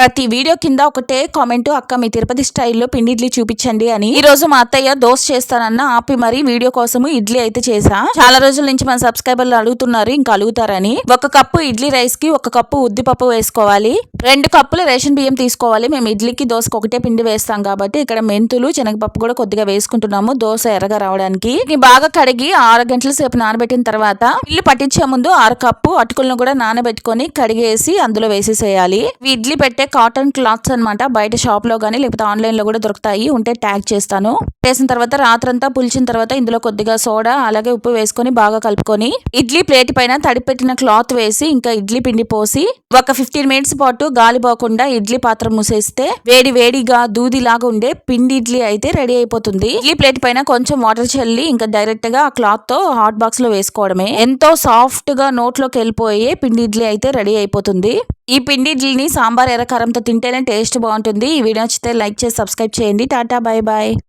ప్రతి వీడియో కింద ఒకటే కామెంట్ అక్క మీ తిరుపతి స్టైల్లో పిండి ఇడ్లీ చూపించండి అని. ఈ రోజు మా అత్తయ్య దోశ చేస్తానన్న ఆపి మరి వీడియో కోసము ఇడ్లీ అయితే చేసా చాలా రోజుల నుంచి మన సబ్స్క్రైబర్లు అడుగుతున్నారు ఇంకా అడుగుతారని. ఒక కప్పు ఇడ్లీ రైస్కి ఒక కప్పు ఉద్దిపప్పు వేసుకోవాలి. రెండు కప్పులు రేషన్ బియ్యం తీసుకోవాలి. మేము ఇడ్లీకి దోశకు ఒకటే పిండి వేస్తాం కాబట్టి ఇక్కడ మెంతులు శనగపప్పు కూడా కొద్దిగా వేసుకుంటున్నాము. దోశ ఎర్రగా రావడానికి. బాగా కడిగి ఆరు గంటల సేపు నానబెట్టిన తర్వాత ఇల్లు పట్టించే ముందు ఆరు కప్పు అటుకులను కూడా నానబెట్టుకొని కడిగేసి అందులో వేసేసేయాలి. ఇవి ఇడ్లీ పెట్టే కాటన్ క్లాత్స్ అన్నమాట. బయట షాప్లో గానీ లేకపోతే ఆన్లైన్లో కూడా దొరుకుతాయి. ఉంటే ట్యాగ్ చేస్తాను. వేసిన తర్వాత రాత్రంతా పులిచిన తర్వాత ఇందులో కొద్దిగా సోడా అలాగే ఉప్పు వేసుకొని బాగా కలుపుకొని ఇడ్లీ ప్లేట్ పైన తడిపెట్టిన క్లాత్ వేసి ఇంకా ఇడ్లీ పిండి పోసి ఒక ఫిఫ్టీన్ మినిట్స్ పాటు గాలి పోకుండా ఇడ్లీ పాత్ర మూసేస్తే వేడి వేడిగా దూదిలాగా ఉండే పిండి ఇడ్లీ అయితే రెడీ అయిపోతుంది. ఇడ్లీ ప్లేట్ పైన కొంచెం వాటర్ చల్లి ఇంకా డైరెక్ట్గా ఆ క్లాత్తో హాట్ బాక్స్లో వేసుకోవడమే. ఎంతో సాఫ్ట్గా నోట్లోకి వెళ్ళిపోయే పిండి ఇడ్లీ అయితే రెడీ అయిపోతుంది. ఈ పిండి ఇడ్లీని సాంబార్ ఎర్రకారంతో తింటేనే టేస్ట్ బాగుంటుంది. ఈ వీడియో నచ్చితే లైక్ చేసి సబ్స్క్రైబ్ చేయండి. Tata bye bye